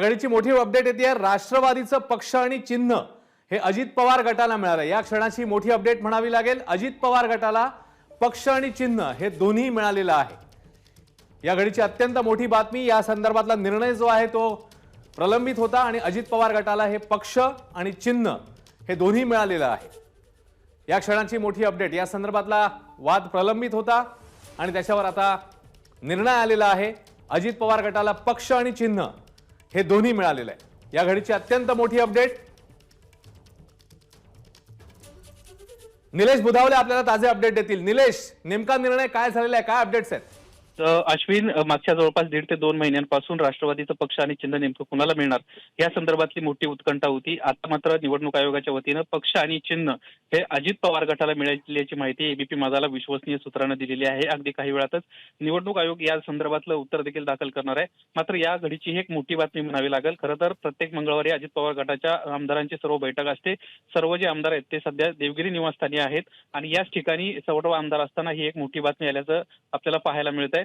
आघाडीची मोठी अपडेट येते. राष्ट्रवादीचं पक्ष आणि चिन्ह हे अजित पवार गटाला मिळालं. या क्षणाची मोठी अपडेट म्हणावी लागेल. अजित पवार गटाला पक्ष आणि चिन्ह हे दोन्ही मिळालेलं आहे. या घडीची अत्यंत मोठी बातमी. या संदर्भातला निर्णय जो आहे तो प्रलंबित होता आणि अजित पवार गटाला हे पक्ष आणि चिन्ह हे दोन्ही मिळालेलं आहे. या क्षणाची मोठी अपडेट या संदर्भातला वाद प्रलंबित होता आणि त्याच्यावर आता निर्णय आलेला आहे. अजित पवार गटाला पक्ष आणि चिन्ह हे दोन्ही मिळालेलं आहे. या घडीची अत्यंत मोठी अपडेट निलेश बुधावले आपल्याला ताजे अपडेट देतील. निलेश नेमका निर्णय काय झालेला आहे? काय अपडेट्स आहेत? अश्विन मागच्या जवळपास दीड ते दोन महिन्यांपासून राष्ट्रवादीचं पक्ष आणि चिन्ह नेमकं कुणाला मिळणार? या संदर्भातली मोठी उत्कंठा होती. आता मात्र निवडणूक आयोगाच्या वतीनं पक्ष आणि चिन्ह हे अजित पवार गटाला मिळाल्याची माहिती एबीपी माझाला विश्वसनीय सूत्रानं दिलेली आहे. अगदी काही वेळातच निवडणूक आयोग या संदर्भातलं उत्तर देखील दाखल करणार आहे. मात्र या घडीची ही एक मोठी बातमी म्हणावी लागेल. खरं तर प्रत्येक मंगळवारी अजित पवार गटाच्या आमदारांची सर्व बैठक असते. सर्व जे आमदार आहेत ते सध्या देवगिरी निवासस्थानी आहेत आणि याच ठिकाणी सर्व आमदार असताना ही एक मोठी बातमी आल्याचं आपल्याला पाहायला मिळत आहे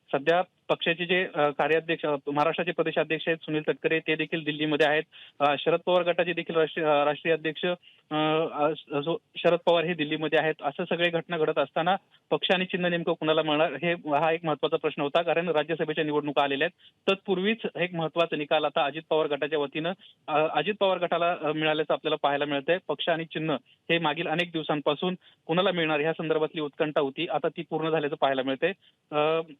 सध्या पक्षाचे जे कार्याध्यक्ष महाराष्ट्राचे प्रदेशाध्यक्ष आहेत सुनील तटकरे ते देखील दिल्लीमध्ये आहेत. शरद पवार गटाचे देखील राष्ट्रीय अध्यक्ष शरद पवार हे दिल्लीमध्ये आहेत. असं सगळे घटना घडत असताना पक्ष आणि चिन्ह नेमकं कुणाला मिळणार हे हा एक महत्त्वाचा प्रश्न होता. कारण राज्यसभेच्या निवडणुका आलेल्या आहेत. तत्पूर्वीच एक महत्त्वाचा निकाल आता अजित पवार गटाच्या वतीनं अजित पवार गटाला मिळाल्याचं आपल्याला पाहायला मिळतंय. पक्ष आणि चिन्ह हे मागील अनेक दिवसांपासून कुणाला मिळणार ह्या संदर्भातली उत्कंठा होती. आता ती पूर्ण झाल्याचं पाहायला मिळते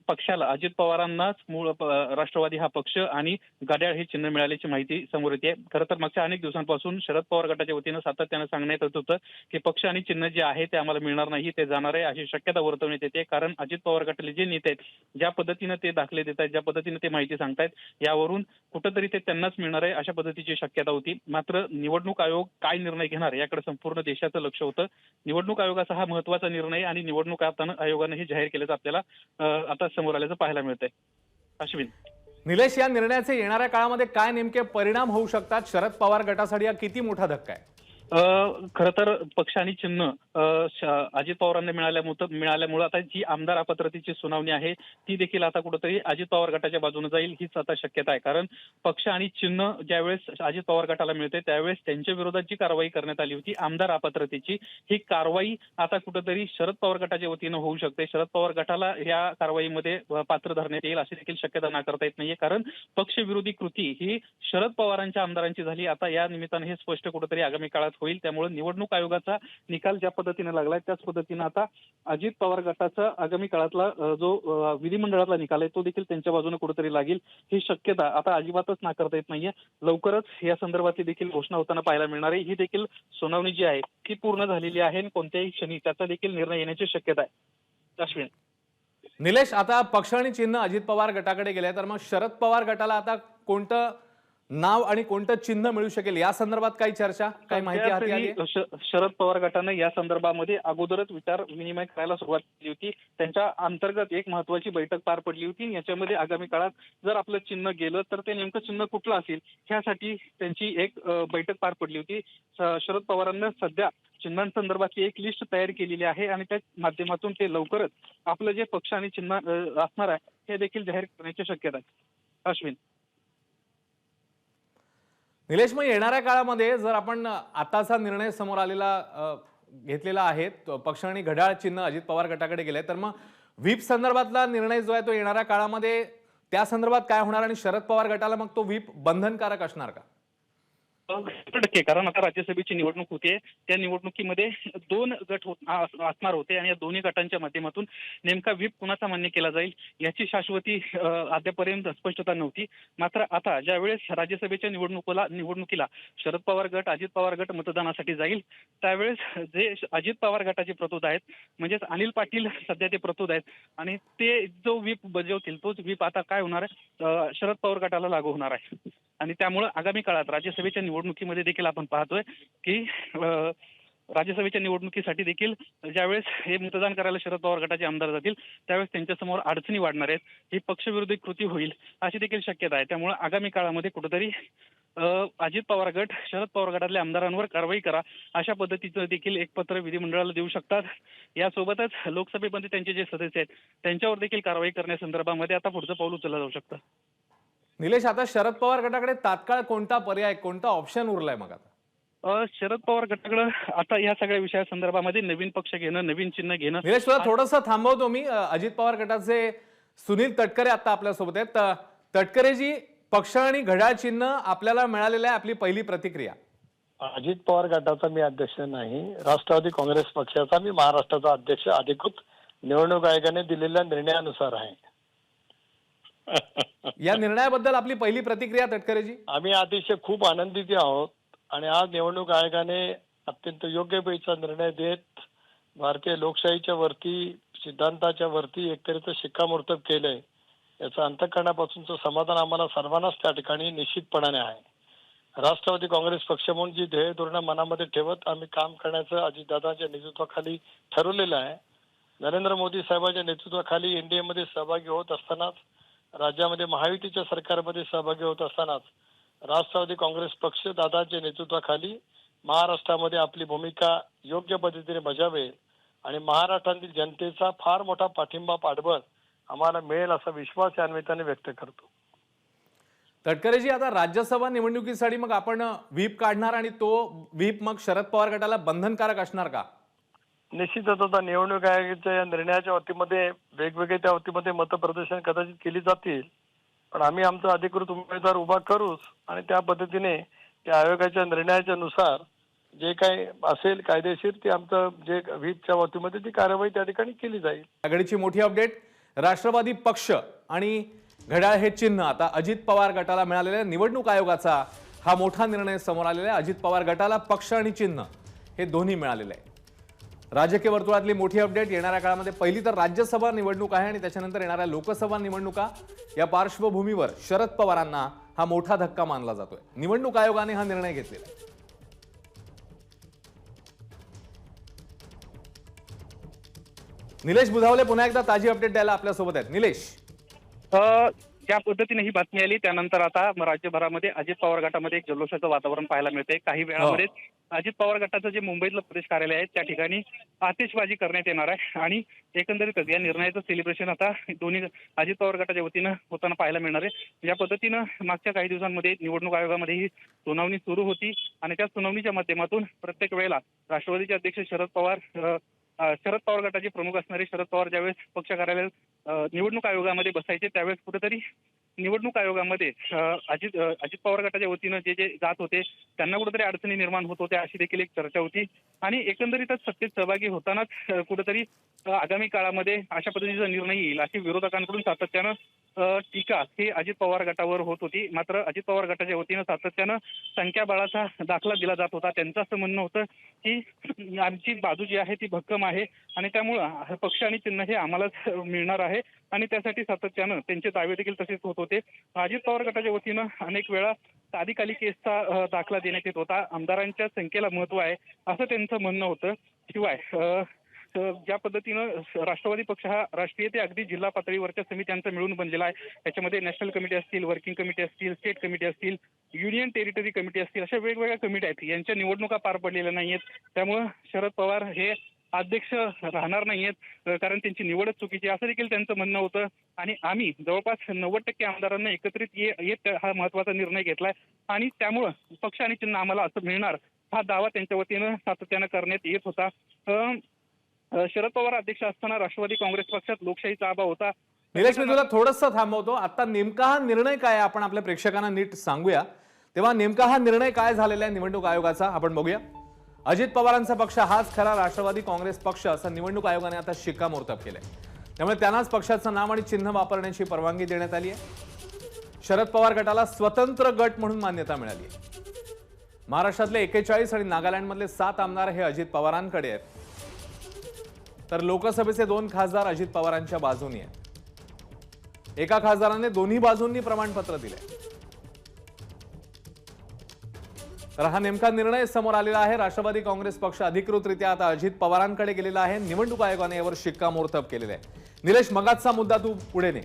पक्षाला पक्षाला अजित पवारांनाच मूळ राष्ट्रवादी हा पक्ष आणि गाड्याळ हे चिन्ह मिळाल्याची माहिती समोर येते. खरं तर मागच्या अनेक दिवसांपासून शरद पवार गटाच्या वतीनं सातत्यानं सांगण्यात येत होतं की पक्ष आणि चिन्ह जे आहे ते आम्हाला मिळणार नाही ते जाणार आहे अशी शक्यता वर्तवण्यात येते. कारण अजित पवार गटाले जे नेते आहेत ज्या पद्धतीनं ते दाखले देत आहेत ज्या पद्धतीनं ते माहिती सांगतायत यावरून कुठंतरी ते त्यांनाच मिळणार आहे अशा पद्धतीची शक्यता होती. मात्र निवडणूक आयोग काय निर्णय घेणार याकडे संपूर्ण देशाचं लक्ष होतं. निवडणूक आयोगाचा हा महत्त्वाचा निर्णय आणि निवडणूक आयोगानं आयोगानं हे जाहीर केल्याचं आपल्याला आता समोर आल्याचं पाहायला मिळतंय. अश्विन. निलेश या निर्णयाचे येणाऱ्या काळामध्ये काय नेमके परिणाम होऊ शकतात? शरद पवार गटासाठी हा किती मोठा धक्का आहे? खर तर पक्ष आणि चिन्ह अजित पवारांना मिळाल्यामुळे मिळाल्यामुळे आता जी आमदार अपात्रतेची सुनावणी आहे ती देखील आता कुठेतरी अजित पवार गटाच्या बाजूने जाईल हीच आता शक्यता आहे. कारण पक्ष आणि चिन्ह ज्यावेळेस अजित पवार गटाला मिळते त्यावेळेस त्यांच्या विरोधात जी कारवाई करण्यात आली होती आमदार अपात्रतेची ही कारवाई आता कुठेतरी शरद पवार गटाच्या वतीनं होऊ शकते. शरद पवार गटाला या कारवाईमध्ये पात्र धरण्यात येईल अशी देखील शक्यता नाकारता येत नाहीये. कारण पक्षविरोधी कृती ही शरद पवारांच्या आमदारांची झाली. आता या निमित्तानं हे स्पष्ट कुठेतरी आगामी काळात होईल. त्यामुळे निवडणूक आयोगाचा निकाल ज्या पद्धतीने लागलाय त्याच पद्धतीनं आता अजित पवार गटाचा आगामी काळातला जो विधिमंडळातला निकाल आहे तो देखील त्यांच्या बाजूने कुठेतरी लागेल. ही शक्यता आता अजिबातच नाकारता येत नाहीये. लवकरच या संदर्भातली देखील घोषणा होताना पाहायला मिळणार आहे. ही देखील सुनावणी जी आहे ती पूर्ण झालेली आहे आणि कोणत्याही क्षणी त्याचा देखील निर्णय येण्याची शक्यता आहे. अश्विन. निलेश आता पक्ष आणि चिन्ह अजित पवार गटाकडे गेले तर मग शरद पवार गटाला आता कोणतं नाव आणि कोणतं चिन्ह मिळू शकेल? या संदर्भात काही चर्चा काही माहिती शरद पवार गटानं या संदर्भामध्ये अगोदरच विचार विनिमय करायला सुरुवात केली होती. त्यांच्या अंतर्गत एक महत्वाची बैठक पार पडली होती. याच्यामध्ये आगामी काळात जर आपलं चिन्ह गेलं तर ते नेमकं चिन्ह कुठलं असेल? ह्यासाठी त्यांची एक बैठक पार पडली होती. शरद पवारांना सध्या चिन्हांसंदर्भातली एक लिस्ट तयार केलेली आहे आणि त्या माध्यमातून ते लवकरच आपलं जे पक्ष आणि चिन्ह असणार आहे हे देखील जाहीर करण्याची शक्यता आहे. अश्विन. निलेश मग येणाऱ्या काळामध्ये जर आपण आताचा निर्णय समोर आलेला घेतलेला आहे पक्ष आणि घड्याळ चिन्ह अजित पवार गटाकडे गेले तर मग व्हीप संदर्भातला निर्णय जो आहे तो येणाऱ्या काळामध्ये त्या संदर्भात काय होणार आणि शरद पवार गटाला मग तो व्हीप बंधनकारक असणार का? शंभर टक्के. कारण आता राज्यसभेची निवडणूक होते. त्या निवडणुकीमध्ये दोन गट होत असणार होते आणि या दोन्ही गटांच्या माध्यमातून नेमका व्हीप कुणाचा मान्य केला जाईल याची शाश्वती अद्यापर्यंत स्पष्टता नव्हती. मात्र आता ज्यावेळेस राज्यसभेच्या निवडणुकीला निवडणुकीला शरद पवार गट अजित पवार गट मतदानासाठी जाईल त्यावेळेस जे अजित पवार गटाचे प्रतोद आहेत म्हणजेच अनिल पाटील सध्या ते प्रतोद आहेत आणि ते जो व्हीप बजावतील तोच व्हीप आता काय होणार आहे? शरद पवार गटाला लागू होणार आहे. आणि त्यामुळे आगामी काळात राज्यसभेच्या निवडणुकीमध्ये देखील आपण पाहतोय की राज्यसभेच्या निवडणुकीसाठी देखील ज्यावेळेस हे मतदान करायला शरद पवार गटाचे आमदार जातील त्यावेळेस त्यांच्यासमोर अडचणी वाढणार आहेत. ही पक्षविरोधी कृती होईल अशी देखील शक्यता आहे. त्यामुळे आगामी काळामध्ये कुठेतरी अजित पवार गट शरद पवार गटातल्या आमदारांवर कारवाई करा अशा पद्धतीचं देखील एक पत्र विधिमंडळाला देऊ शकतात. यासोबतच लोकसभेमध्ये त्यांचे जे सदस्य आहेत त्यांच्यावर देखील कारवाई करण्यासंदर्भामध्ये आता पुढचं पाऊल उचललं जाऊ शकतं. निलेश आता शरद पवार गटाकडे तात्काळ कोणता पर्याय कोणता ऑप्शन उरलाय मग आता? शरद पवार गटाकडे आता या सगळ्या विषयासंदर्भामध्ये नवीन पक्ष घेणं नवीन चिन्ह घेणं. निलेश तुला थोडंसं थांबवतो मी. अजित पवार गटाचे सुनील तटकरे आता आपल्यासोबत आहेत. त- तटकरेजी पक्ष आणि घड्याळ चिन्ह आपल्याला मिळालेलं आहे आपली पहिली प्रतिक्रिया. अजित पवार गटाचा मी अध्यक्ष नाही. राष्ट्रवादी काँग्रेस पक्षाचा मी महाराष्ट्राचा अध्यक्ष. अधिकृत निवडणूक आयोगाने दिलेल्या निर्णयानुसार आहे. या निर्णयाबद्दल आपली पहिली प्रतिक्रिया तटकरेजी? आम्ही अतिशय खूप आनंदित आहोत आणि आज निवडणूक आयोगाने अत्यंत योग्य वेळीचा निर्णय देत भारतीय लोकशाहीच्या वरती सिद्धांताच्या वरती एकतरीचं शिक्कामोर्तब केलंय. याचं अंतकरणापासूनचं समाधान आम्हाला सर्वांनाच त्या ठिकाणी निश्चितपणाने आहे. राष्ट्रवादी काँग्रेस पक्ष म्हणून जी ध्येय धोरणं मनामध्ये ठेवत आम्ही काम करण्याचं अजितदादांच्या नेतृत्वाखाली ठरवलेलं आहे. नरेंद्र मोदी साहेबांच्या नेतृत्वाखाली एनडीए मध्ये सहभागी होत असतानाच राज्यामध्ये महायुतीच्या सरकारमध्ये सहभागी होत असतानाच राष्ट्रवादी काँग्रेस पक्ष दादांच्या नेतृत्वाखाली महाराष्ट्रामध्ये आपली भूमिका योग्य पद्धतीने बजावेल आणि महाराष्ट्रातील जनतेचा फार मोठा पाठिंबा पाठबळ आम्हाला मिळेल असा विश्वास या निमित्ताने व्यक्त करतो. तटकरेजी आता राज्यसभा निवडणुकीसाठी मग आपण व्हीप काढणार आणि तो व्हीप मग शरद पवार गटाला बंधनकारक असणार का? निश्चितच आता निवडणूक आयोगाच्या या निर्णयाच्या वतीमध्ये वेगवेगळे त्या वतीमध्ये मतप्रदर्शन कदाचित केली जातील. पण आम्ही आमचा अधिकृत उमेदवार उभा करूच आणि त्या पद्धतीने त्या आयोगाच्या निर्णयाच्या नुसार जे काही असेल कायदेशीर ते आमचं जे व्हीपच्या वतीमध्ये ती कारवाई त्या ठिकाणी केली जाईल. आघाडीची मोठी अपडेट राष्ट्रवादी पक्ष आणि घड्याळ हे चिन्ह. आता अजित पवार गटाला मिळालेल्या निवडणूक आयोगाचा हा मोठा निर्णय समोर आलेला आहे. अजित पवार गटाला पक्ष आणि चिन्ह हे दोन्ही मिळालेले आहे. राजकीय वर्तुळातली मोठी अपडेट. येणाऱ्या काळामध्ये पहिली तर राज्यसभा निवडणूक आहे आणि त्याच्यानंतर येणाऱ्या लोकसभा निवडणुका. या पार्श्वभूमीवर शरद पवारांना हा मोठा धक्का मानला जातोय. निवडणूक आयोगाने हा निर्णय घेतलेला आहे. निलेश बुधावले पुन्हा एकदा ताजी अपडेट द्यायला आपल्यासोबत आहेत. निलेश. ज्या पद्धतीने ही बातमी आली त्यानंतर आता राज्यभरामध्ये अजित पवार गटामध्ये एक जल्लोषाचं वातावरण पाहायला मिळते काही वेळामध्ये अजित पवार गटाचं जे मुंबईतलं प्रदेश कार्यालय आहे त्या ठिकाणी आतिषबाजी करण्यात येणार आहे. आणि एकंदरीतच या निर्णयाचं सेलिब्रेशन आता दोन्ही अजित पवार गटाच्या वतीनं होताना पाहायला मिळणार आहे. या पद्धतीनं मागच्या काही दिवसांमध्ये निवडणूक आयोगामध्ये ही सुनावणी सुरू होती. आणि त्या सुनावणीच्या माध्यमातून प्रत्येक वेळेला राष्ट्रवादीचे अध्यक्ष शरद पवार शरद पवार गटाचे प्रमुख असणारे शरद पवार ज्यावेळेस पक्ष कार्यालयात निवडणूक आयोगामध्ये बसायचे त्यावेळेस कुठेतरी निवडणूक आयोगामध्ये अजित अजित पवार गटाच्या वतीनं जे जे जात होते त्यांना कुठेतरी अडचणी निर्माण होत होत्या अशी देखील एक चर्चा होती. आणि एकंदरीतच सत्तेत सहभागी होतानाच कुठेतरी आगामी काळामध्ये अशा पद्धतीचा निर्णय येईल अशी विरोधकांकडून सातत्यानं टीका ही अजित पवार गटावर होत होती. मात्र अजित पवार गटाच्या वतीनं सातत्यानं संख्याबळाचा दाखला दिला जात होता. त्यांचं असं म्हणणं होतं की आमची बाजू जी आहे ती भक्कम आहे आणि त्यामुळं पक्ष आणि चिन्ह हे आम्हालाच मिळणार आहे आणि त्यासाठी सातत्यानं त्यांचे दावे देखील तसेच होत होते. अजित पवार गटाच्या वतीनं अनेक वेळा साधी केसचा दाखला देण्यात येत होता. आमदारांच्या संख्येला महत्त्व आहे असं त्यांचं म्हणणं होतं. शिवाय ज्या पद्धतीनं राष्ट्रवादी पक्ष हा राष्ट्रीय ते अगदी जिल्हा पातळीवरच्या समित्यांचा मिळून बनलेला आहे. त्याच्यामध्ये नॅशनल कमिटी असतील वर्किंग कमिटी असतील स्टेट कमिटी असतील युनियन टेरिटरी कमिटी असतील अशा वेगवेगळ्या कमिटी आहेत. यांच्या निवडणुका पार पडलेल्या नाहीयेत. त्यामुळं शरद पवार हे अध्यक्ष राहणार नाहीयेत कारण त्यांची निवडच चुकीची असं देखील त्यांचं म्हणणं होतं. आणि आम्ही जवळपास नव्वद टक्के आमदारांना एकत्रित ये- येत हा महत्त्वाचा निर्णय घेतलाय. आणि त्यामुळं पक्ष आणि चिन्ह आम्हाला असं मिळणार. हा दावा त्यांच्या वतीनं सातत्यानं करण्यात येत होता. शरद पवार अध्यक्ष असताना राष्ट्रवादी काँग्रेस पक्षात लोकशाहीचा आबा होता. निलेश मी तुला थोडंसं थांबवतो. आता नेमका हा निर्णय काय आहे? आपण आपल्या प्रेक्षकांना नीट सांगूया. तेव्हा नेमका हा निर्णय काय झालेला आहे निवडणूक आयोगाचा? आपण बघूया. अजित पवारांचा पक्ष हाच खरा राष्ट्रवादी काँग्रेस पक्ष असं निवडणूक आयोगाने आता शिक्कामोर्तब केलंय. त्यामुळे त्यांनाच पक्षाचं नाव आणि चिन्ह वापरण्याची परवानगी देण्यात आली आहे. शरद पवार गटाला स्वतंत्र गट म्हणून मान्यता मिळाली आहे. महाराष्ट्रातले एकेचाळीस आणि नागालँडमधले सात आमदार हे अजित पवारांकडे आहेत. तर लोकसभेचे दोन खासदार अजित पवारांच्या बाजूनी आहेत. एका खासदाराने दोन्ही बाजूंनी प्रमाणपत्र दिले. तर हा नेमका निर्णय समोर आलेला आहे. राष्ट्रवादी काँग्रेस पक्ष अधिकृतरित्या आता अजित पवारांकडे गेलेला आहे. निवडणूक आयोगाने यावर शिक्कामोर्तब केलेलं आहे. निलेश मगाचचा मुद्दा तू पुढे ने.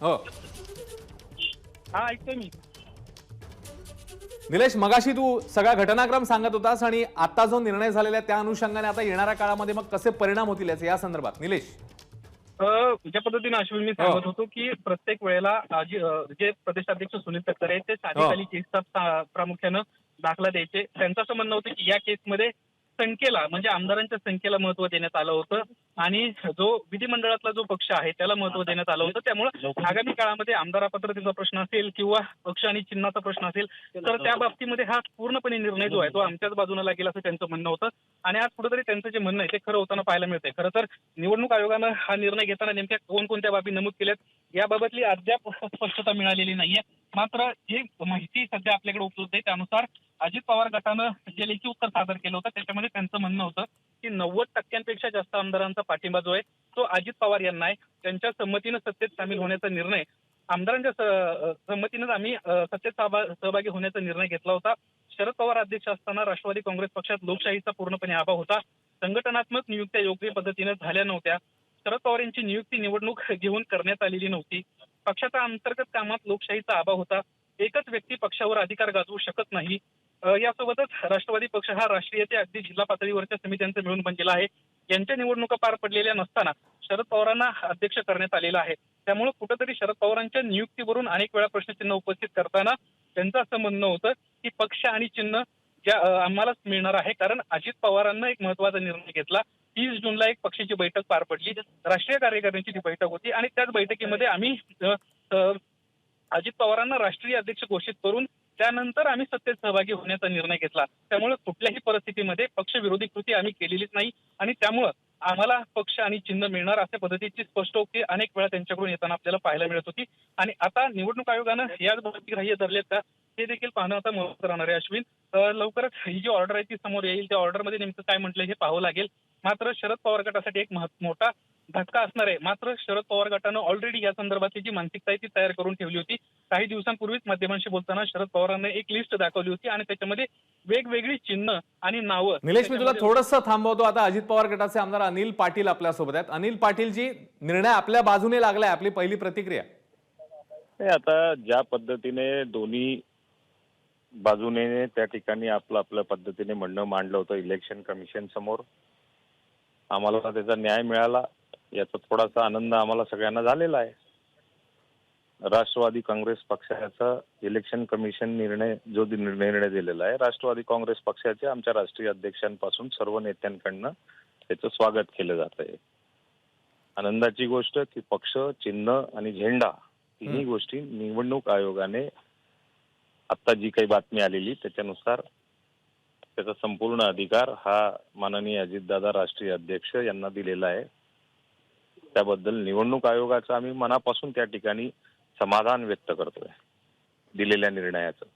हो. हा ऐकतोय मी. निलेश मगाशी तू सगळा घटनाक्रम सांगत होतास आणि आता जो निर्णय झालेला आहे त्या अनुषंगाने आता येणाऱ्या काळामध्ये मग कसे परिणाम होतील याचे या संदर्भात? निलेश. ज्या पद्धतीने अश्विन मी सांगत होतो की प्रत्येक वेळेला जे प्रदेशाध्यक्ष सुनील तटकरे आहेत ते साधेखाली केसचा प्रामुख्यानं दाखला द्यायचे. त्यांचं असं म्हणणं होतं की या केसमध्ये संख्येला म्हणजे आमदारांच्या संख्येला महत्त्व देण्यात आलं होतं. आणि जो विधिमंडळातला जो पक्ष आहे त्याला महत्त्व देण्यात आलं होतं. त्यामुळे आगामी काळामध्ये आमदारापत्रतेचा प्रश्न असेल किंवा पक्ष आणि चिन्हाचा प्रश्न असेल तर त्या बाबतीमध्ये हा पूर्णपणे निर्णय जो आहे तो आमच्याच बाजूने लागेल असं त्यांचं म्हणणं होतं. आणि आज कुठेतरी त्यांचं जे म्हणणं आहे ते खरं होताना पाहायला मिळतंय. खरं तर निवडणूक आयोगानं हा निर्णय घेताना नेमक्या कोणकोणत्या बाबी नमूद केल्यात याबाबतली अद्याप स्पष्टता मिळालेली नाहीये. मात्र जी माहिती सध्या आपल्याकडे उपलब्ध आहे त्यानुसार अजित पवार गटानं जे लेखी उत्तर सादर केलं होतं त्याच्यामध्ये त्यांचं म्हणणं होतं की नव्वद टक्क्यांपेक्षा जास्त आमदारांचा पाठिंबा जो आहे तो अजित पवार यांना आहे. त्यांच्या संमतीनं सत्तेत सामील होण्याचा निर्णय आमदारांच्या संमतीनंच आम्ही सत्तेत सहभागी होण्याचा निर्णय घेतला होता. शरद पवार अध्यक्ष असताना राष्ट्रवादी काँग्रेस पक्षात लोकशाहीचा पूर्णपणे अभाव होता. संघटनात्मक नियुक्त्या योग्य पद्धतीने झाल्या नव्हत्या. शरद पवार यांची नियुक्ती निवडणूक घेऊन करण्यात आलेली नव्हती. पक्षाच्या अंतर्गत कामात लोकशाहीचा अभाव होता. एकच व्यक्ती पक्षावर अधिकार गाजवू शकत नाही. यासोबतच राष्ट्रवादी पक्ष हा राष्ट्रीय ते अगदी जिल्हा पातळीवरच्या समित्यांचं मिळून बनलेला आहे. यांच्या निवडणुका पार पडलेल्या नसताना शरद पवारांना अध्यक्ष करण्यात आलेला आहे. त्यामुळे कुठेतरी शरद पवारांच्या नियुक्तीवरून अनेक वेळा प्रश्नचिन्ह उपस्थित करताना त्यांचं असं म्हणणं होतं की पक्ष आणि चिन्ह ज्या आम्हालाच मिळणार आहे. कारण अजित पवारांना एक महत्त्वाचा निर्णय घेतला. तीस जूनला एक पक्षाची बैठक पार पडली. राष्ट्रीय कार्यकारिणीची ती बैठक होती आणि त्याच बैठकीमध्ये आम्ही अजित पवारांना राष्ट्रीय अध्यक्ष घोषित करून त्यानंतर आम्ही सत्तेत सहभागी होण्याचा निर्णय घेतला. त्यामुळे कुठल्याही परिस्थितीमध्ये पक्षविरोधी कृती आम्ही केलेलीच नाही आणि त्यामुळं आम्हाला पक्ष आणि चिन्ह मिळणार अशा पद्धतीची स्पष्टोक्ती अनेक वेळा त्यांच्याकडून येताना आपल्याला पाहायला मिळत होती. आणि आता निवडणूक आयोगानं याच बाबतीत ग्राह्य धरलेत का? हे देखील पाहणं आता महत्वाचं राहणार आहे अश्विन. लवकरच ही जी ऑर्डर आहे ती समोर येईल. त्या ऑर्डरमध्ये नेमकं काय म्हटलं हे पाहावं लागेल. मात्र शरद पवार गटासाठी एक मोठा धक्का असणार आहे. मात्र शरद पवार गटानं ऑलरेडी या संदर्भातली जी मानसिकता आहे ती तयार करून ठेवली होती. काही दिवसांपूर्वीच माध्यमांशी बोलताना शरद पवारांनी एक लिस्ट दाखवली होती आणि त्याच्यामध्ये वेगवेगळी चिन्ह आणि नावं निलेश मी तुला थोडंसं थांबवतो. आता अजित पवार गटाचे आमदार अनिल पाटील आपल्यासोबत आहेत. अनिल पाटीलजी निर्णय आपल्या बाजूने लागलाय आपली पहिली प्रतिक्रिया. आता ज्या पद्धतीने दोन्ही बाजूने त्या ठिकाणी आपलं आपल्या पद्धतीने म्हणणं मांडलं होतं इलेक्शन कमिशन समोर आम्हाला त्याचा न्याय मिळाला. याचा थोडासा आनंद आम्हाला सगळ्यांना झालेला आहे. राष्ट्रवादी काँग्रेस पक्षाचा इलेक्शन कमिशन निर्णय जो निर्णय दिलेला आहे राष्ट्रवादी काँग्रेस पक्षाचे आमच्या राष्ट्रीय अध्यक्षांपासून सर्व नेत्यांकडनं त्याचं स्वागत केलं जात आहे. आनंदाची गोष्ट की पक्ष चिन्ह आणि झेंडा तिन्ही गोष्टी निवडणूक आयोगाने आता जी काही बातमी आलेली त्याच्यानुसार त्याचा संपूर्ण अधिकार हा माननीय अजितदादा राष्ट्रीय अध्यक्ष यांना दिलेला आहे. त्याबद्दल निवडणूक आयोगाचं आम्ही मनापासून त्या ठिकाणी समाधान व्यक्त करतोय दिलेल्या निर्णयाचं.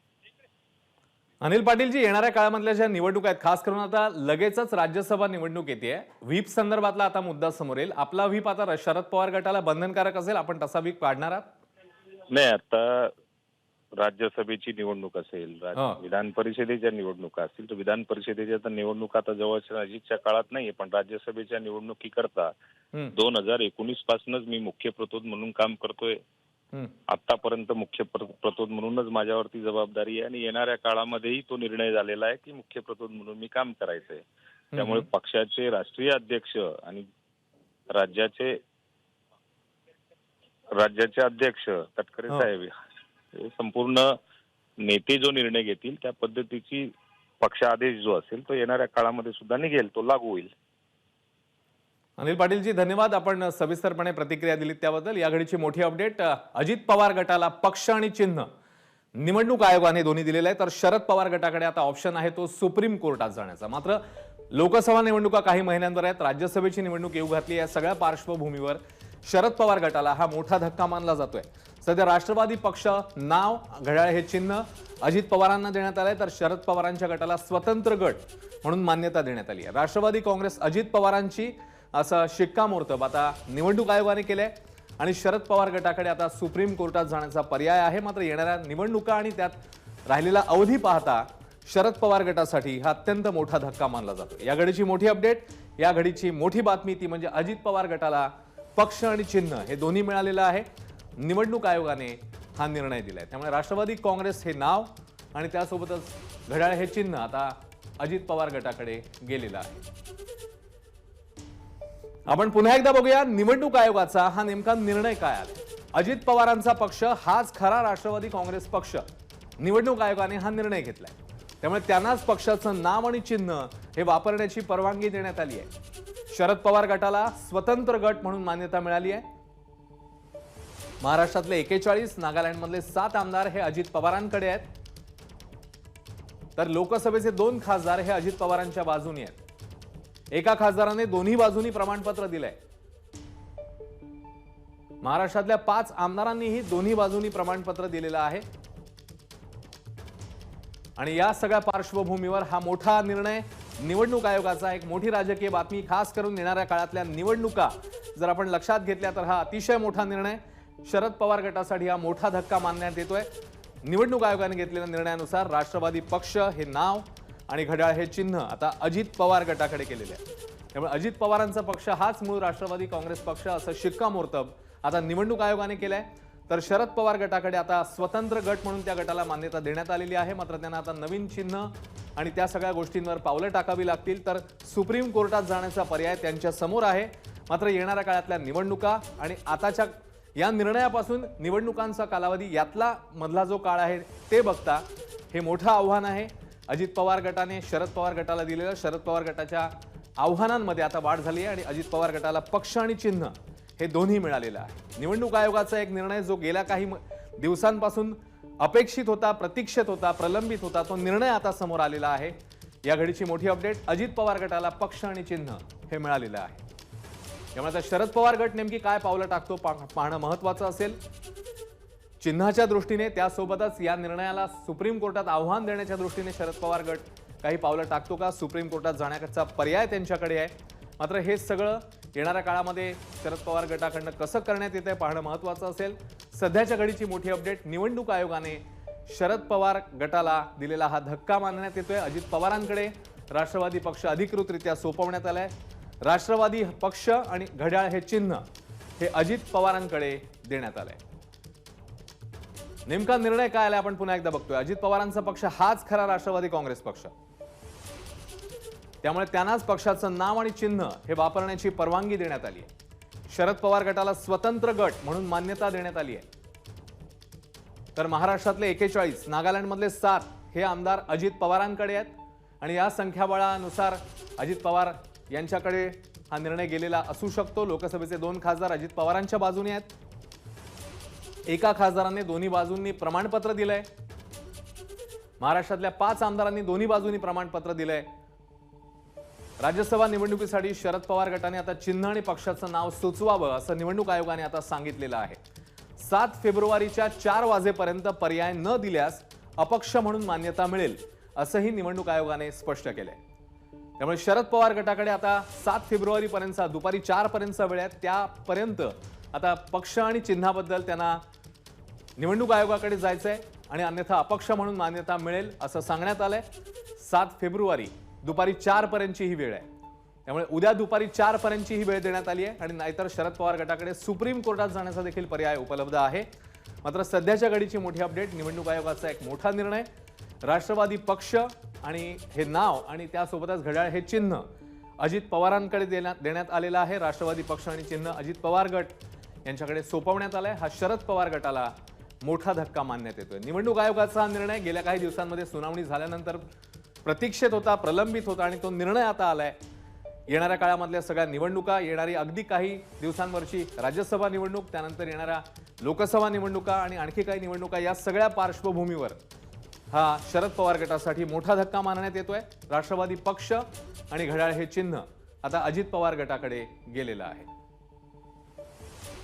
अनिल पाटीलजी येणाऱ्या काळामधल्या ज्या निवडणुका आहेत खास करून आता लगेचच राज्यसभा निवडणूक येते. व्हीप संदर्भातला आता मुद्दा समोर येईल. आपला व्हीप आता शरद पवार गटाला बंधनकारक असेल आपण तसा व्हीप काढणार आहात? नाही आता राज्यसभेची निवडणूक असेल हा. विधान परिषदेच्या निवडणुका असतील तर विधान परिषदेच्या तर निवडणुका आता जवळच्या नजीकच्या काळात नाहीये पण राज्यसभेच्या निवडणुकीकरता हम्म, दोन हजार एकोणीस पासूनच मी मुख्य प्रतोद म्हणून काम करतोय हम्म. आतापर्यंत मुख्य प्र- प्रतोद म्हणूनच माझ्यावरती जबाबदारी आहे आणि येणाऱ्या काळामध्येही तो निर्णय झालेला आहे की मुख्य प्रतोद म्हणून मी काम करायचंय त्यामुळे पक्षाचे राष्ट्रीय अध्यक्ष आणि राज्याचे राज्याचे अध्यक्ष तटकरे हो. साहेब संपूर्ण नेते जो निर्णय घेतील त्या पद्धतीची पक्षादेश जो असेल तो येणाऱ्या काळामध्ये सुद्धा निघेल तो लागू होईल. अनिल पाटीलजी धन्यवाद. आपण सविस्तरपणे प्रतिक्रिया दिली त्याबद्दल. या घडीची मोठी अपडेट अजित पवार गटाला पक्ष आणि चिन्ह. निवडणूक आयोगाने दोन्ही दिलेलं आहे तर शरद पवार गटाकडे आता ऑप्शन आहे तो सुप्रीम कोर्टात जाण्याचा. मात्र लोकसभा निवडणुका काही महिन्यांवर आहेत राज्यसभेची निवडणूक येऊ घातली या सगळ्या पार्श्वभूमीवर. शरद पवार गटाला हा मोठा धक्का मानला जातोय. सध्या राष्ट्रवादी पक्ष नाव घड्याळ हे चिन्ह अजित पवारांना देण्यात आलंय तर शरद पवारांच्या गटाला स्वतंत्र गट म्हणून मान्यता देण्यात आली आहे. राष्ट्रवादी काँग्रेस अजित पवारांची असं शिक्कामोर्तब आता निवडणूक आयोगाने केलंय आणि शरद पवार गटाकडे आता सुप्रीम कोर्टात जाण्याचा पर्याय आहे. मात्र येणाऱ्या निवडणुका आणि त्यात राहिलेला अवधी पाहता शरद पवार गटासाठी हा अत्यंत मोठा धक्का मानला जातो. या घडीची मोठी अपडेट या घडीची मोठी बातमी ती म्हणजे अजित पवार गटाला पक्ष आणि चिन्ह हे दोन्ही मिळालेलं आहे. निवडणूक आयोगाने हा निर्णय दिलाय. त्यामुळे राष्ट्रवादी काँग्रेस हे नाव आणि त्यासोबतच घड्याळ हे चिन्ह आता अजित पवार गटाकडे गेलेलं आहे. आपण पुन्हा एकदा बघूया निवडणूक आयोगाचा हा नेमका निर्णय काय आला? अजित पवारांचा पक्ष हाच खरा राष्ट्रवादी काँग्रेस पक्ष. निवडणूक आयोगाने हा निर्णय घेतलाय. त्यामुळे त्यांनाच पक्षाचं नाव आणि चिन्ह हे वापरण्याची परवानगी देण्यात आली आहे. शरद पवार गटाला स्वतंत्र गट म्हणून मान्यता मिळाली आहे. महाराष्ट्रातले एकेचाळीस नागालँडमधले सात आमदार हे अजित पवारांकडे आहेत. तर लोकसभेचे दोन खासदार हे अजित पवारांच्या बाजूनी आहेत. एका खासदाराने दोन्ही बाजूनी प्रमाणपत्र दिलंय. महाराष्ट्रातल्या पाच आमदारांनीही दोन्ही बाजूनी प्रमाणपत्र दिलेलं आहे. आणि या सगळ्या पार्श्वभूमीवर हा मोठा निर्णय निवडणूक आयोगाचा एक मोठी राजकीय बातमी खास करून येणाऱ्या काळातल्या निवडणुका जर आपण लक्षात घेतल्या तर हा अतिशय मोठा निर्णय. शरद पवार गटासाठी हा मोठा धक्का मानण्यात येतोय. निवडणूक आयोगाने घेतलेल्या निर्णयानुसार राष्ट्रवादी पक्ष हे नाव आणि घड्याळ हे चिन्ह आता अजित पवार गटाकडे केलेले आहे. त्यामुळे अजित पवारांचा पक्ष हाच मूळ राष्ट्रवादी काँग्रेस पक्ष असं शिक्कामोर्तब आता निवडणूक आयोगाने केलं आहे तर शरद पवार गटाकडे आता स्वतंत्र गट म्हणून त्या गटाला मान्यता देण्यात आलेली आहे. मात्र त्यांना आता नवीन चिन्ह आणि त्या सगळ्या गोष्टींवर पावलं टाकावी लागतील. तर सुप्रीम कोर्टात जाण्याचा पर्याय त्यांच्यासमोर आहे. मात्र येणाऱ्या काळातल्या निवडणुका आणि आताच्या या निर्णयापासून निवडणुकांचा कालावधी यातला मधला जो काळ आहे ते बघता हे मोठं आव्हान आहे. अजित पवार गटाने शरद पवार गटाला दिलेलं शरद पवार गटाच्या आव्हानांमध्ये आता वाढ झाली आहे आणि अजित पवार गटाला पक्ष आणि चिन्ह हे दोन्ही मिळालेलं आहे. निवडणूक आयोगाचा एक निर्णय जो गेल्या काही म- दिवसांपासून अपेक्षित होता प्रतीक्षित होता प्रलंबित होता तो निर्णय आता समोर आलेला आहे. या घडीची मोठी अपडेट अजित पवार गटाला पक्ष आणि चिन्ह हे मिळालेलं आहे. त्यामुळे आता शरद पवार गट नेमकी काय पावलं टाकतो पा- पाहणं महत्वाचं असेल. चिन्हाच्या दृष्टीने त्यासोबतच या निर्णयाला सुप्रीम कोर्टात आव्हान देण्याच्या दृष्टीने शरद पवार गट काही पावलं टाकतो का? सुप्रीम कोर्टात जाण्याचा पर्याय त्यांच्याकडे आहे. मात्र हे सगळं येणाऱ्या काळामध्ये शरद पवार गटाकडनं कसं करण्यात येतं आहे पाहणं महत्त्वाचं असेल. सध्याच्या घडीची मोठी अपडेट निवडणूक आयोगाने शरद पवार गटाला दिलेला हा धक्का मानण्यात येतोय. अजित पवारांकडे राष्ट्रवादी पक्ष अधिकृतरित्या सोपवण्यात आलाय. राष्ट्रवादी पक्ष आणि घड्याळ हे चिन्ह हे अजित पवारांकडे देण्यात आलंय. नेमका निर्णय काय आला आपण पुन्हा एकदा बघतोय. अजित पवारांचा पक्ष हाच खरा राष्ट्रवादी काँग्रेस पक्ष. त्यामुळे त्यांनाच पक्षाचं नाव आणि चिन्ह हे वापरण्याची परवानगी देण्यात आली आहे शरद पवार गटाला स्वतंत्र गट म्हणून मान्यता देण्यात आली आहे तर महाराष्ट्रातले एकेचाळीस नागालँडमधले सात हे आमदार अजित पवारांकडे आहेत. आणि या संख्याबळानुसार अजित पवार यांच्याकडे हा निर्णय गेलेला असू शकतो. लोकसभेचे दोन खासदार अजित पवारांच्या बाजूने आहेत. एका खासदाराने दोन्ही बाजूंनी प्रमाणपत्र दिलंय. महाराष्ट्रातल्या पाच आमदारांनी दोन्ही बाजूंनी प्रमाणपत्र दिलंय. राज्यसभा निवडणुकीसाठी शरद पवार गटाने आता चिन्ह आणि पक्षाचं नाव सुचवावं असं निवडणूक आयोगाने आता सांगितलेलं आहे. सात फेब्रुवारीच्या चार वाजेपर्यंत पर्याय न दिल्यास अपक्ष म्हणून मान्यता मिळेल असंही निवडणूक आयोगाने स्पष्ट केलंय. त्यामुळे शरद पवार गटाकडे आता सात फेब्रुवारीपर्यंतचा दुपारी चारपर्यंतचा वेळ आहे. त्यापर्यंत आता पक्ष आणि चिन्हाबद्दल त्यांना निवडणूक आयोगाकडे जायचं आहे आणि अन्यथा अपक्ष म्हणून मान्यता मिळेल असं सांगण्यात आलंय. सात फेब्रुवारी दुपारी चारपर्यंतची ही वेळ आहे. त्यामुळे उद्या दुपारी चारपर्यंतची ही वेळ देण्यात आली आहे आणि नाहीतर शरद पवार गटाकडे सुप्रीम कोर्टात जाण्याचा देखील पर्याय उपलब्ध आहे. मात्र सध्याच्या घडीची मोठी अपडेट निवडणूक आयोगाचा एक मोठा निर्णय राष्ट्रवादी पक्ष आणि हे नाव आणि त्यासोबतच घड्याळ हे चिन्ह अजित पवारांकडे देण्यात देण्यात आलेलं आहे. राष्ट्रवादी पक्ष आणि चिन्ह अजित पवार गट यांच्याकडे सोपवण्यात आलाय. हा शरद पवार गटाला मोठा धक्का मानण्यात येतोय. निवडणूक आयोगाचा हा निर्णय गेल्या काही दिवसांमध्ये सुनावणी झाल्यानंतर प्रतीक्षेत होता प्रलंबित होता आणि तो निर्णय आता आलाय. येणाऱ्या काळामधल्या सगळ्या निवडणुका येणारी अगदी काही दिवसांवरची राज्यसभा निवडणूक त्यानंतर येणाऱ्या लोकसभा निवडणुका आणि आणखी काही निवडणुका या सगळ्या पार्श्वभूमीवर हा शरद पवार गटासाठी मोठा धक्का मानण्यात येतोय. राष्ट्रवादी पक्ष आणि घड्याळ हे चिन्ह आता अजित पवार गटाकडे गेलेलं आहे.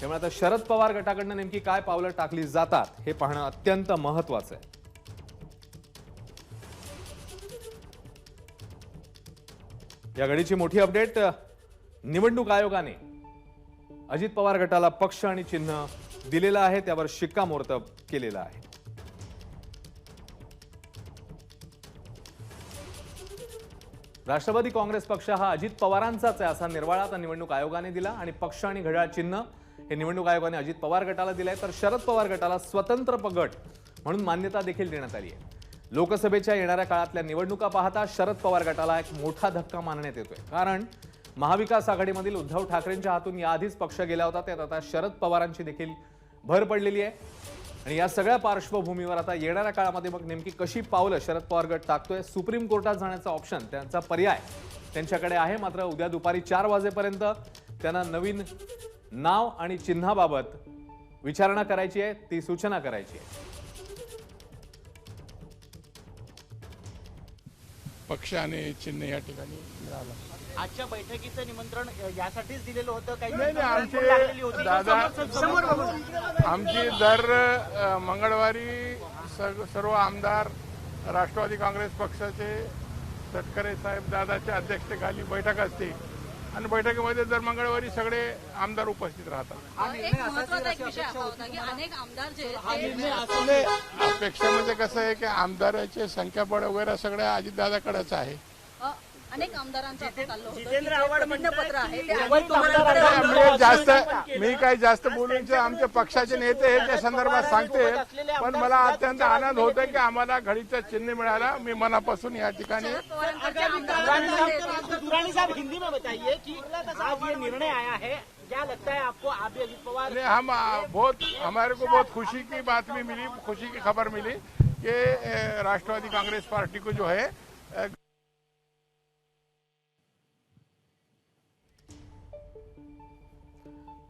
त्यामुळे आता शरद पवार गटाकडनं नेमकी काय पावलं टाकली जातात हे पाहणं अत्यंत महत्वाचं आहे. या घडीची मोठी अपडेट निवडणूक आयोगाने अजित पवार गटाला पक्ष आणि चिन्ह दिलेलं आहे त्यावर शिक्कामोर्तब केलेलं आहे. राष्ट्रवादी काँग्रेस पक्ष हा अजित पवारांचाच आहे असा निर्वाळा आता निवडणूक आयोगाने दिला आणि पक्ष आणि घड्याळ चिन्ह हे निवडणूक आयोगाने अजित पवार गटाला दिलं आहे तर शरद पवार गटाला स्वतंत्र गट म्हणून मान्यता देखील देण्यात आली आहे. लोकसभेच्या येणाऱ्या काळातल्या निवडणुका पाहता शरद पवार गटाला एक मोठा धक्का मानण्यात येतोय. कारण महाविकास आघाडीमधील उद्धव ठाकरेंच्या हातून याआधीच पक्ष गेला होता त्यात आता शरद पवारांची देखील भर पडलेली आहे. आणि या सगळ्या पार्श्वभूमीवर आता येणाऱ्या काळामध्ये मग नेमकी कशी पावलं शरद पवार गट टाकतोय सुप्रीम कोर्टात जाण्याचा ऑप्शन त्यांचा पर्याय त्यांच्याकडे आहे मात्र उद्या दुपारी चार वाजेपर्यंत त्यांना नवीन नाव आणि चिन्हाबाबत विचारणा करायची आहे ती सूचना करायची आहे. पक्ष आणि चिन्ह या ठिकाणी मिळालं. आजच्या बैठकीचं निमंत्रण यासाठीच दिलेलं होतं. काही दादा आमची दर मंगळवारी सग- सर्व आमदार राष्ट्रवादी काँग्रेस पक्षाचे तटकरे साहेब दादाच्या अध्यक्षतेखाली बैठक असते. आणि बैठकीमध्ये दर मंगळवारी सगळे आमदार उपस्थित राहतात. एक महत्त्वाचा एक विषय असा होता की अनेक आमदार जे आहेत ते अपेक्षा म्हणजे कसं आहे की आमदाराचे संख्याबळ वगैरे सगळं अजितदादाकडेच आहे. अनेक आमदारांचं आव्हाड आहे. मी जास्त मी काही जास्त बोलून आमचे पक्षाचे नेते हे त्या संदर्भात सांगते. पण मला अत्यंत आनंद होतो की आम्हाला घडीचं चिन्ह मिळाला. मी मनापासून या ठिकाणी दुरानी साहब, हिंदी में बताइए कि आज ये निर्णय आया है. क्या लगता है आपको आप अजित पवार हम बहुत हमारे को बहुत खुशी की बात भी मिली खुशी की खबर मिली कि राष्ट्रवादी कांग्रेस पार्टी को जो है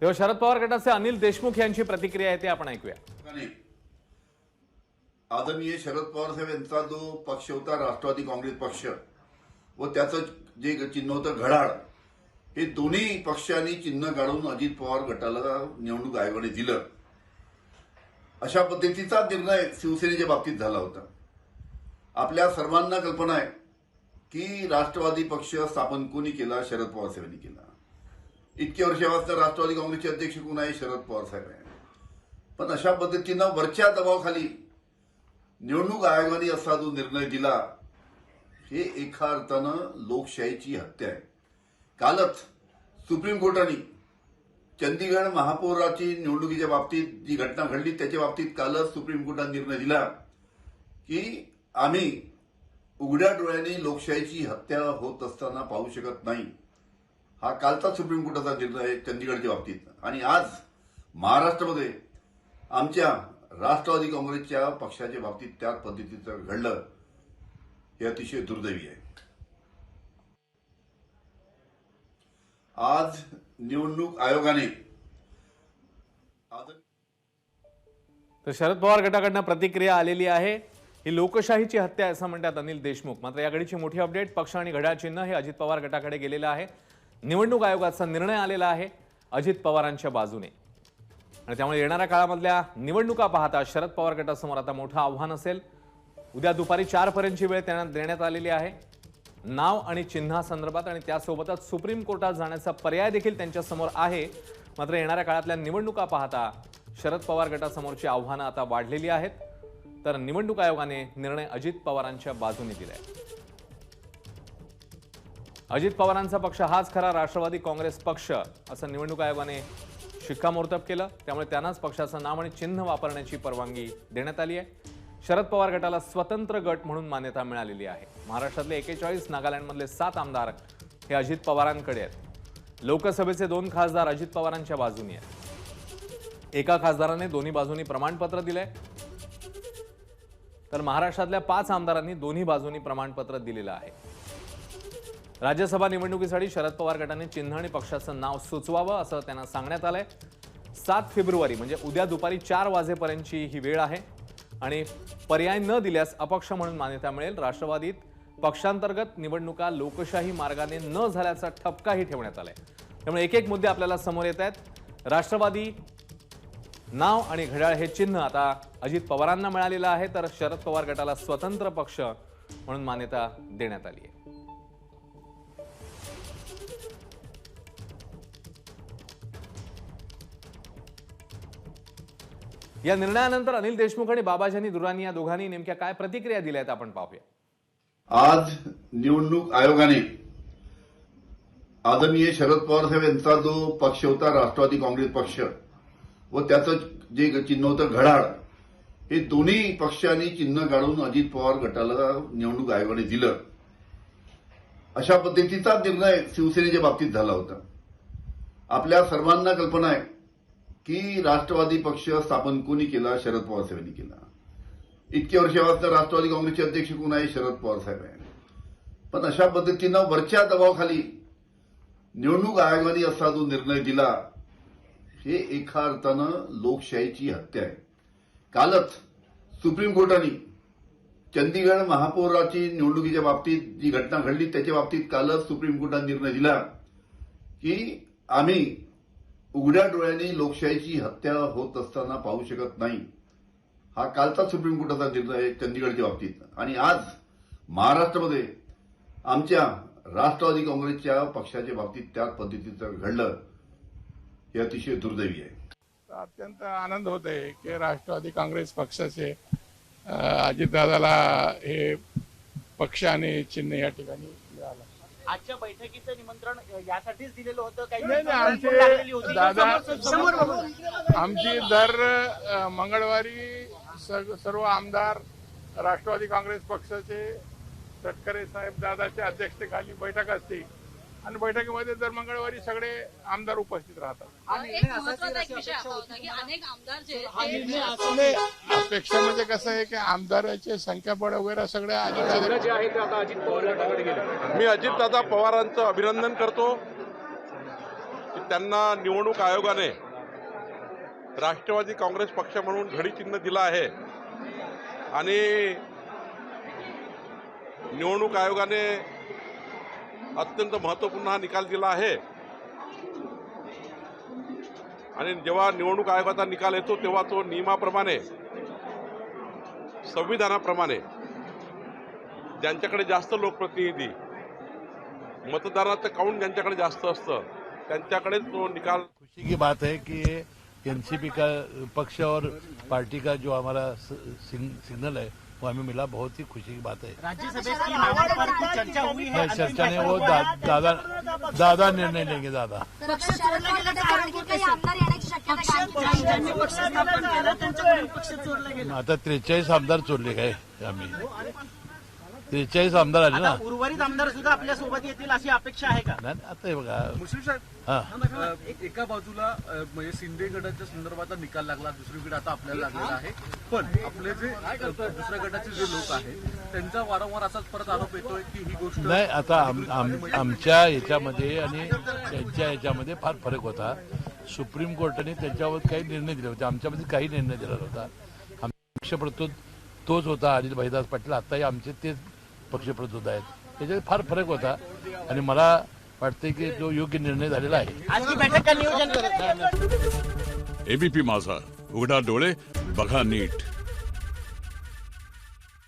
तेव्हा शरद पवार गटाचे अनिल देशमुख यांची प्रतिक्रिया आहे ते आपण ऐकूया. आदरणीय शरद पवार साहेब यांचा जो पक्ष होता राष्ट्रवादी काँग्रेस पक्ष व त्याचं जे चिन्ह होतं घडाळ हे दोन्ही पक्षांनी चिन्ह काढून अजित पवार गटाला निवडणूक आयोगाने दिलं. अशा पद्धतीचा निर्णय शिवसेनेच्या बाबतीत झाला होता. आपल्या सर्वांना कल्पना आहे की राष्ट्रवादी पक्ष स्थापन कोणी केला शरद पवार साहेबांनी केला. इतके वर्षापासून राष्ट्रवादी काँग्रेसचे अध्यक्ष कोण आहे? शरद पवार साहेब आहे. पण अशा पद्धतीनं वरच्या दबावाखाली निवडणूक आयोगाने असा जो निर्णय दिला हे एका अर्थानं लोकशाहीची हत्या आहे. कालच सुप्रीम कोर्टाने चंदीगड महापौराची निवडणुकीच्या बाबतीत जी घटना घडली त्याच्या बाबतीत कालच सुप्रीम कोर्टाने निर्णय दिला की आम्ही उघड्या डोळ्याने लोकशाहीची हत्या होत असताना पाहू शकत नाही. हा कालचा सुप्रीम कोर्टाचा निर्णय आहे चंदीगडच्या बाबतीत. आणि आज महाराष्ट्रामध्ये आमच्या राष्ट्रवादी काँग्रेसच्या पक्षाच्या बाबतीत त्या पद्धतीचं घडलं हे अतिशय दुर्दैवी आहे. आज निवडणूक आयोगाने तर शरद पवार गटाकडनं प्रतिक्रिया आलेली आहे. ही लोकशाहीची हत्या असं म्हणतात अनिल देशमुख. मात्र या घडीची मोठी अपडेट पक्ष आणि घड्याळ चिन्ह हे अजित पवार गटाकडे गेलेलं आहे. निवडणूक आयोगाचा निर्णय आलेला आहे अजित पवारांच्या बाजूने. आणि त्यामुळे येणाऱ्या काळामधल्या निवडणुका पाहता शरद पवार गटासमोर आता मोठं आव्हान असेल. उद्या दुपारी चारपर्यंतची वेळ त्यांना देण्यात आलेली आहे. नाव आणि चिन्हासंदर्भात आणि त्यासोबतच सुप्रीम कोर्टात जाण्याचा पर्याय देखील त्यांच्यासमोर आहे. मात्र येणाऱ्या काळातल्या निवडणुका पाहता शरद पवार गटासमोरची आव्हानं आता वाढलेली आहेत. तर निवडणूक आयोगाने निर्णय अजित पवारांच्या बाजूने दिला आहे अजित पवारांचा पक्ष हाच खरा राष्ट्रवादी काँग्रेस पक्ष असं निवडणूक आयोगाने शिक्कामोर्तब केलं. त्यामुळे त्यांनाच पक्षाचं नाव आणि चिन्ह वापरण्याची परवानगी देण्यात आली आहे. शरद पवार गटाला स्वतंत्र गट म्हणून मान्यता मिळालेली आहे. महाराष्ट्रातले एकेचाळीस नागालँडमधले सात आमदार हे अजित पवारांकडे आहेत. लोकसभेचे दोन खासदार अजित पवारांच्या बाजूनी आहेत. एका खासदाराने दोन्ही बाजूनी प्रमाणपत्र दिलंय. तर महाराष्ट्रातल्या पाच आमदारांनी दोन्ही बाजूनी प्रमाणपत्र दिलेलं आहे. राज्यसभा निवडणुकीसाठी शरद पवार गटाने चिन्ह आणि पक्षाचं नाव सुचवावं असं त्यांना सांगण्यात आलंय. सात फेब्रुवारी म्हणजे उद्या दुपारी चार वाजेपर्यंतची ही वेळ आहे. आणि पर्याय न दिल्यास अपक्ष म्हणून मान्यता मिळेल. राष्ट्रवादीत पक्षांतर्गत निवडणुका लोकशाही मार्गाने न झाल्याचा ठपकाही ठेवण्यात आलाय. त्यामुळे एक एक मुद्दे आपल्याला समोर येत आहेत. राष्ट्रवादी नाव आणि घड्याळ हे चिन्ह आता अजित पवारांना मिळालेलं आहे तर शरद पवार गटाला स्वतंत्र पक्ष म्हणून मान्यता देण्यात आली आहे. या निर्णयानंतर अनिल देशमुख आणि बाबाजानी दुरानी या दोघांनी नेमक्या काय प्रतिक्रिया दिल्या आहेत आपण पाहूया. आज निवडणूक आयोगाने आदरणीय शरद पवार साहेब यांचा जो पक्ष होता राष्ट्रवादी काँग्रेस पक्ष व त्याचं जे चिन्ह होतं घडाळ हे दोन्ही पक्षांनी चिन्ह काढून अजित पवार गटाला निवडणूक आयोगाने दिलं. अशा पद्धतीचा निर्णय शिवसेनेच्या बाबतीत झाला होता. आपल्या सर्वांना कल्पना आहे की राष्ट्रवादी पक्ष स्थापन कोणी केला? शरद पवार साहेबांनी केला. इतक्या वर्षापासून राष्ट्रवादी काँग्रेसचे अध्यक्ष कोण आहे? शरद पवार साहेब आहे. पण अशा पद्धतीनं वरच्या दबावाखाली निवडणूक आयोगाने असा जो निर्णय दिला हे एका अर्थानं लोकशाहीची हत्या आहे. कालच सुप्रीम कोर्टाने चंदीगड महापौराची निवडणुकीच्या बाबतीत जी घटना घडली त्याच्या बाबतीत कालच सुप्रीम कोर्टाने निर्णय दिला की आम्ही उघड्या डोळ्यांनी लोकशाहीची हत्या होत असताना पाहू शकत नाही. हा कालचा सुप्रीम कोर्टाचा निर्णय आहे चंदीगडच्या बाबतीत. आणि आज महाराष्ट्रामध्ये आमच्या राष्ट्रवादी काँग्रेसच्या पक्षाच्या बाबतीत त्याच पद्धतीचं घडलं हे अतिशय दुर्दैवी आहे. अत्यंत आनंद होत आहे की राष्ट्रवादी काँग्रेस पक्षाचे अजितदादाला हे पक्ष आणि चिन्ह या ठिकाणी आजच्या बैठकीचं निमंत्रण यासाठीच दिलेलं होतं काही होती. दादा-. आमची दर मंगळवारी सर्व आमदार राष्ट्रवादी काँग्रेस पक्षाचे तटकरे साहेब दादाच्या अध्यक्षतेखाली बैठक असते आणि बैठकीमध्ये दर मंगळवारी सगळे आमदार उपस्थित राहतात. एक महत्त्वाचा एक विषय असा होता की अनेक आमदार जे आहेत ते नाही, अपेक्षा म्हणजे कसं आहे की आमदाराचे संख्याबळ वगैरे सगळे अजितदादा मी अजितदादा पवारांचं अभिनंदन करतो की त्यांना निवडणूक आयोगाने राष्ट्रवादी काँग्रेस पक्ष म्हणून घडी चिन्ह दिलं आहे. आणि निवडणूक आयोगाने अत्यंत महत्त्वपूर्ण हा निकाल दिला आहे. आणि जेव्हा निवडणूक आयोगाचा निकाल येतो तेव्हा तो नियमाप्रमाणे संविधानाप्रमाणे ज्यांच्याकडे जास्त लोकप्रतिनिधी मतदाराचं काउंट ज्यांच्याकडे जास्त असतं त्यांच्याकडे तो निकाल खुशी की बात है कि एनसीपी का पक्ष और पार्टी का जो हमारा सिग्नल है वो हमें मिला बहुत ही खुशी की बात है। राज्यसभेत तीन नावांवर की चर्चा हुई है नहीं, चर्चा ने वो दा, दादा दादा निर्णय लेंगे दादा। पक्ष चोरला गेला तर आणखी काही आमदार येण्याची शक्यता आहे का? ज्यांनी पक्ष स्थापन केलं त्यांच्याकडून पक्ष चोरला गेला। आता त्रेचाळीस आमदार चोरले काय? आम्ही त्रेचाळीस आमदार आले ना. आता उर्वरित आमदार सुद्धा आपल्यासोबत येतील अशी अपेक्षा आहे का? नाही, आता हे बघा. मुश्रीफ साहेब हा. अ, एका बाजूला अ, म्हणजे शिंदे गटाच्या संदर्भात निकाल लागला दुसरीकडे आता आपल्याला लागलेला आहे. पण आपले जे अ, दुसऱ्या गटाचे जे लोक आहेत त्यांचा वारंवार असाच परत आरोप येतोय की ही गोष्ट नाही आता आम- आम- आमच्या याच्यामध्ये आणि त्यांच्या याच्यामध्ये फार फरक होता. सुप्रीम कोर्टाने त्याच्यावर काही निर्णय दिले होते आमच्यामध्ये काही निर्णय दिला नव्हता. आमचा पक्षप्रतोद तोच होता अनिल भाईदास पाटील आताही आमचे तेच पक्षप्रतोद आहेत. त्याच्यात फार फरक होता. आणि मला वाटते की जो योग्य निर्णय झालेला आहे. आज की बैठक का नियोजन करत एबीपी माझा. उघडा डोळे बघा नीट.